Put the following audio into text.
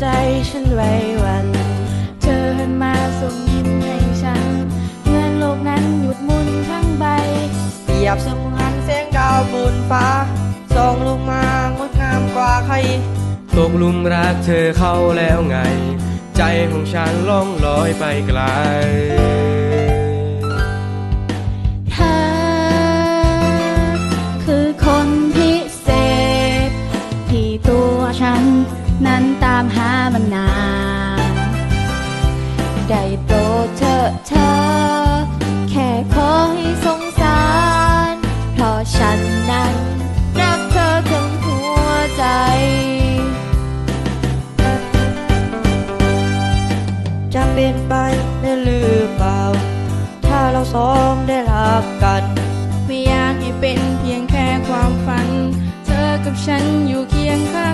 ใจฉันไว้วัน เธอหันมาส่งยิ้มให้ฉันเหมือนโลกนั้นหยุดมุนทั้งใบ เปรียบเสมือนแสงดาวบนฟ้าส่องลงมางดงามกว่าใคร ตกลุมรักเธอเข้าแล้วไง ใจของฉันล่องลอยไปไกล มหามานานได้โปรดเธอเธอ แค่ขอให้สงสาร เพราะฉันนั้นรักเธอทั้งหัวใจจะเป็นไปได้หรือเปล่า ถ้าเราสองได้รักกัน ไม่อยากให้เป็นเพียงแค่ความฝัน เธอกับฉันอยู่เคียงข้าง